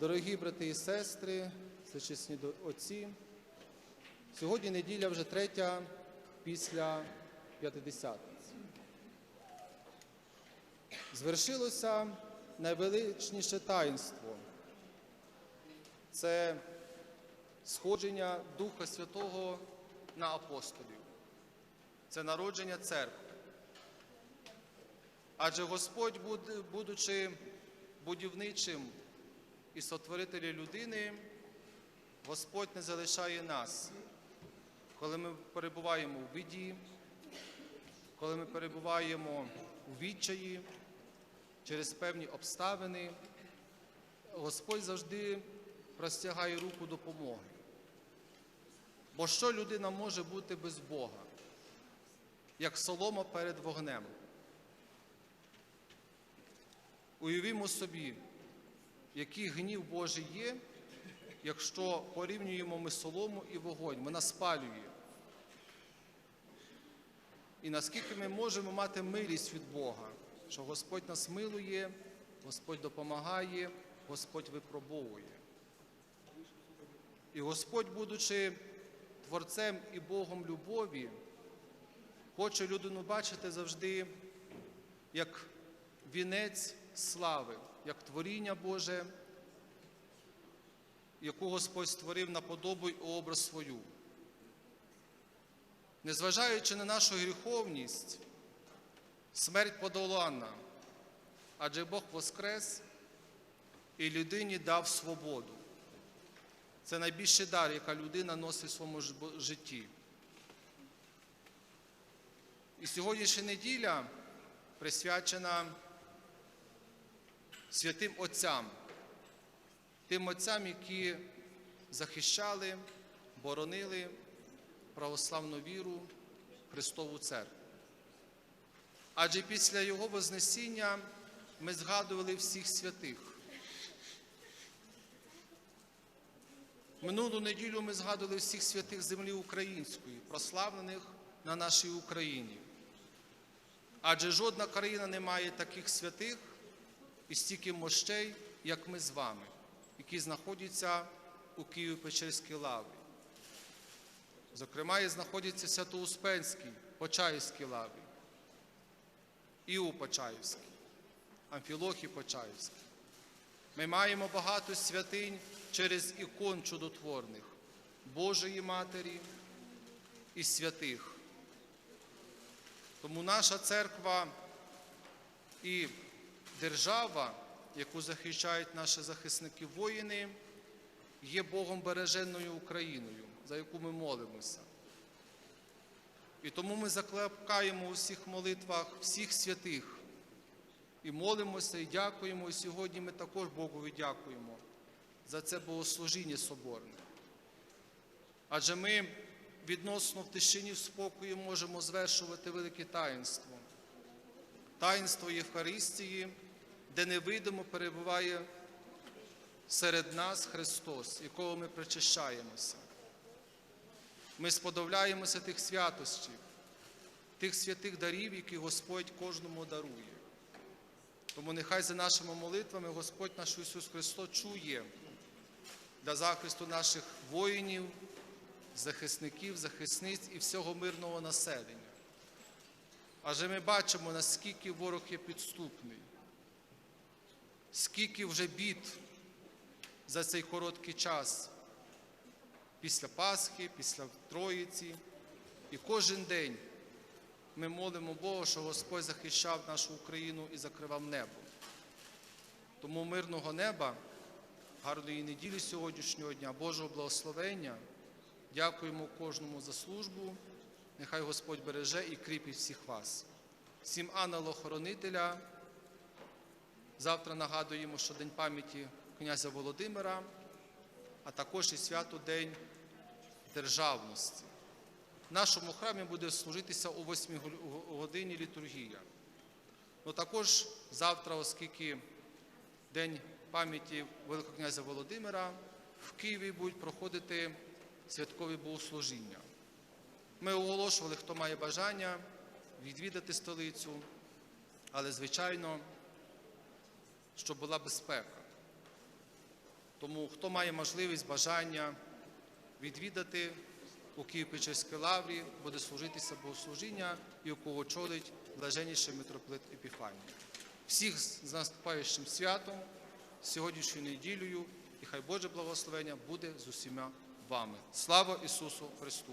Дорогі брати і сестри, до- отці, сьогодні неділя вже третя після п'ятидесятниці. Звершилося найвеличніше таїнство. Це сходження Духа Святого на апостолів. Це народження церкви. Адже Господь, будучи будівничим і сотворителем людини, Господь не залишає нас, коли ми перебуваємо у біді, коли ми перебуваємо у відчаї через певні обставини, Господь завжди простягає руку допомоги. Бо що людина може бути без Бога, як солома перед вогнем? Уявімо собі, який гнів Божий є, якщо порівнюємо ми солому і вогонь, вона спалює. І наскільки ми можемо мати милість від Бога, що Господь нас милує, Господь допомагає, Господь випробовує. І Господь, будучи Творцем і Богом любові, хоче людину бачити завжди як вінець слави, як творіння Боже, яку Господь створив на подобу й образ свою. Незважаючи на нашу гріховність, смерть подолана, адже Бог воскрес і людині дав свободу. Це найбільший дар, яка людина носить в своєму житті. І сьогоднішня неділя присвячена святим Отцям, тим отцям, які захищали, боронили православну віру, Христову Церкву. Адже після Його Вознесіння ми згадували всіх святих. Минулу неділю ми згадували всіх святих землі української, прославлених на нашій Україні. Адже жодна країна не має таких святих і стільки мощей, як ми з вами, які знаходяться у Києво-Печерській лаві. Зокрема, і знаходяться Свято-Успенській, Почаївській лаві, Іу Почаївській, Амфілохі Почаївській. Ми маємо багато святинь через ікон чудотворних Божої Матері і святих. Тому наша церква і держава, яку захищають наші захисники воїни, є Богом береженною Україною, за яку ми молимося. І тому ми закликаємо у всіх молитвах всіх святих і молимося, і дякуємо. І сьогодні ми також Богові дякуємо за це богослужіння соборне. Адже ми відносно в тишині в спокої можемо звершувати велике таїнство. Таїнство Євхаристії, де невидимо перебуває серед нас Христос, якого ми причащаємося. Ми сподобляємося тих святостей, тих святих дарів, які Господь кожному дарує. Тому нехай за нашими молитвами Господь наш Ісус Христос чує для захисту наших воїнів, захисників, захисниць і всього мирного населення. Адже ми бачимо, наскільки ворог є підступний, скільки вже бід за цей короткий час після Пасхи, після Троїці. І кожен день ми молимо Бога, що Господь захищав нашу Україну і закривав небо. Тому мирного неба, гарної неділі сьогоднішнього дня, Божого благословення. Дякуємо кожному за службу. Нехай Господь береже і кріпить всіх вас. Всім ангело-хоронителя. Завтра нагадуємо, що День пам'яті князя Володимира, а також і свято День державності. В нашому храмі буде служитися о 8 годині літургія. Ну також завтра, оскільки День пам'яті Великого князя Володимира, в Києві будуть проходити святкові богослужіння. Ми оголошували, хто має бажання відвідати столицю, але, звичайно, щоб була безпека. Тому хто має можливість, бажання відвідати у Києво-Печерській лаврі, буде служитися богослужіння, кого очолить блаженніший митрополит Епіфаній. Всіх з наступаючим святом, сьогоднішньою неділею, і хай Боже благословення буде з усіма вами. Слава Ісусу Христу!